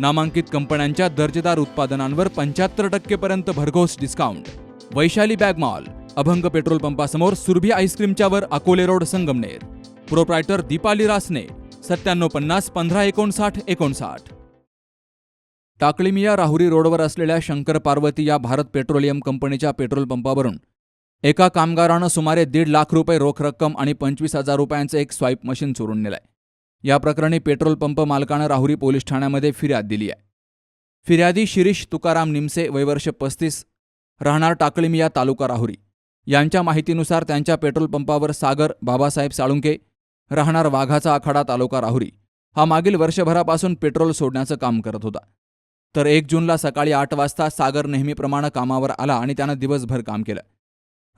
नामांकित कंपन्यांच्या दर्जेदार उत्पादनांवर पंच्याहत्तर टक्केपर्यंत भरघोस discount Vaishali bag mall Abhang petrol पंपासमोर Surabhi आईस्क्रीमच्यावर अकोले रोड संगमनेर. प्रोप्रायटर दीपाली रासने सत्त्याण्णव पन्नास पंधरा एकोणसाठ एकोणसाठ. टाकळीमिया राहुरी रोडवर असलेल्या शंकर पार्वती या भारत पेट्रोलियम कंपनीच्या पेट्रोल पंपावरून एका कामगारानं सुमारे दीड लाख रुपये रोख रक्कम आणि पंचवीस हजार रुपयांचं एक स्वाईप मशीन चोरून नेलंय. या प्रकरणी पेट्रोल पंप मालकानं राहुरी पोलीस ठाण्यामध्ये फिर्याद दिली आहे. फिर्यादी शिरीष तुकाराम निमसे वयवर्ष पस्तीस राहणार टाकळीमिया तालुका राहुरी. यांच्या माहितीनुसार त्यांच्या पेट्रोल पंपावर सागर बाबासाहेब साळुंके राहणार वाघाचा आखाडा तालुका राहुरी. हा मागील वर्षभरापासून पेट्रोल सोडण्याचं काम करत होता. तर एक जूनला सकाळी आठ वाजता सागर नेहमीप्रमाणे कामावर आला आणि त्यानं दिवसभर काम केलं.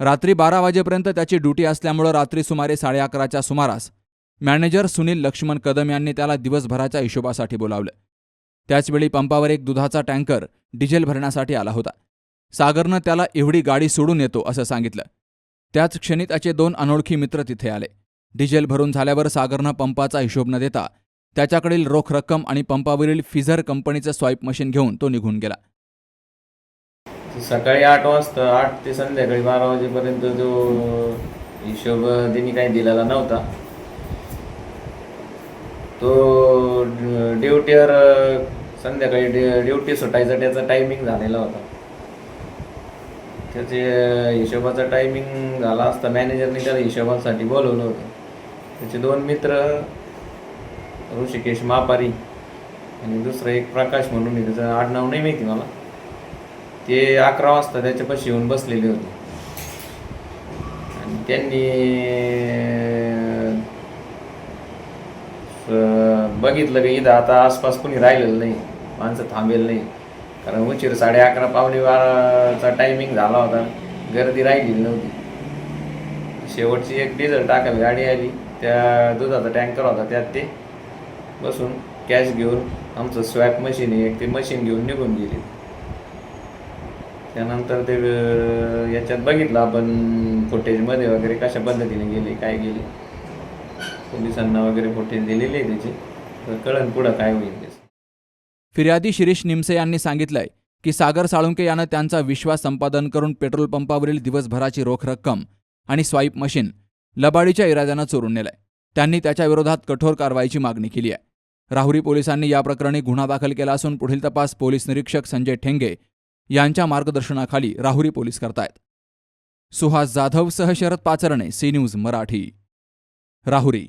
रात्री बारा वाजेपर्यंत त्याची ड्युटी असल्यामुळं रात्री सुमारे साडे अकराच्या सुमारास मॅनेजर सुनील लक्ष्मण कदम यांनी त्याला दिवसभराच्या हिशोबासाठी बोलावलं. त्याचवेळी पंपावर एक दुधाचा टँकर डिझेल भरण्यासाठी आला होता. सागरनं त्याला एवढी गाडी सोडून येतो असं सांगितलं. त्याच क्षणी त्याचे दोन अनोळखी मित्र तिथे आले. डिझेल भरून झाल्यावर सागरनं पंपाचा हिशोब न देता त्याच्याकडील रोख रक्कम आणि पंपावरील फिझर कंपनीचं स्वाईप मशीन घेऊन तो निघून गेला. सकाळी आठ वाजता आठ ते संध्याकाळी बारा वाजेपर्यंत जो हिशोब त्यांनी काही दिलेला नव्हता. तो ड्युटीवर संध्याकाळी ड्युटी सुटायचा त्याचा टायमिंग झालेला होता. त्याचे हिशोबाचा टायमिंग झाला असता. मॅनेजरने त्याला हिशोबासाठी बोलवलं होतं. त्याचे दोन मित्र ऋषिकेश मापारी आणि दुसरं एक प्रकाश म्हणून मी त्याचं आडनाव नाही माहिती मला. ते अकरा वाजता त्याच्यापाशी येऊन बसलेले होते. आणि त्यांनी बघितलं की इथं आता आसपास कोणी राहिलेलं नाही माणसं थांबेल नाही. कारण उशीर साडे अकरा पावणे बाराचा टायमिंग झाला होता. गर्दी राहिलेली नव्हती. शेवटची एक डिझेल टाकायला गाडी आली त्या दुधाचा टँकर होता त्यात ते बसून कॅश घेऊन आमचं स्वॅप मशीन आहे एक ते मशीन घेऊन निघून गेली. त्यानंतर ते याच्यात बघितलं आपण फुटेजमध्ये वगैरे कशा पद्धतीने गेले काय गेले. पोलिसांना वगैरे फुटेज दिलेले आहे त्याची. कळण पुढं काय होईल ते. फिर्यादी शिरीष निमसे यांनी सांगितलंय की सागर साळुंके यानं त्यांचा विश्वास संपादन करून पेट्रोल पंपावरील दिवसभराची रोख रक्कम आणि स्वाईप मशीन लबाडीच्या इराद्यानं चोरून नेलंय. त्यांनी त्याच्याविरोधात कठोर कारवाईची मागणी केली आहे. राहुरी पोलिसांनी या प्रकरणी गुन्हा दाखल केला असून पुढील तपास पोलीस निरीक्षक संजय ठेंगे यांच्या मार्गदर्शनाखाली राहुरी पोलीस करतायत. सुहास जाधव सह Sharad Pacharne C news Marathi. Rahuri